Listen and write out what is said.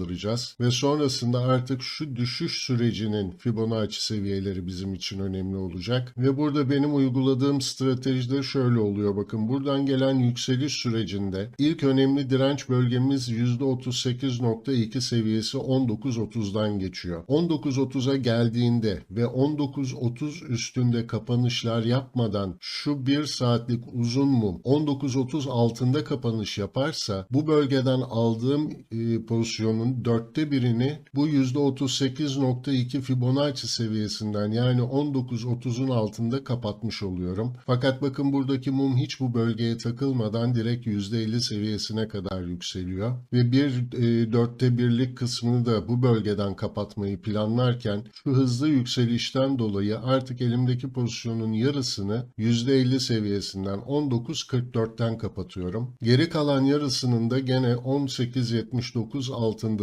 kaldıracağız ve sonrasında artık şu düşüş sürecinin Fibonacci seviyeleri bizim için önemli olacak. Ve burada benim uyguladığım strateji de şöyle oluyor. Bakın buradan gelen yükseliş sürecinde ilk önemli direnç bölgemiz %38.2 seviyesi 19.30'dan geçiyor. 19.30'a geldiğinde ve 19.30 üstünde kapanışlar yapmadan şu 1 saatlik uzun mum 19.30 altında kapanış yaparsa bu bölgeden aldığım e, pozisyonun dörtte birini bu %38.2 Fibonacci seviyesinden yani 19.30'un altında kapatmış oluyorum. Fakat bakın buradaki mum hiç bu bölgeye takılmadan direkt %50 seviyesine kadar yükseliyor. Ve bir e, dörtte birlik kısmını da bu bölgeden kapatmayı planlarken şu hızlı yükselişten dolayı artık elimdeki pozisyonun yarısını %50 seviyesinden 19.44'ten kapatıyorum. Geri kalan yarısının da gene 18.79 altında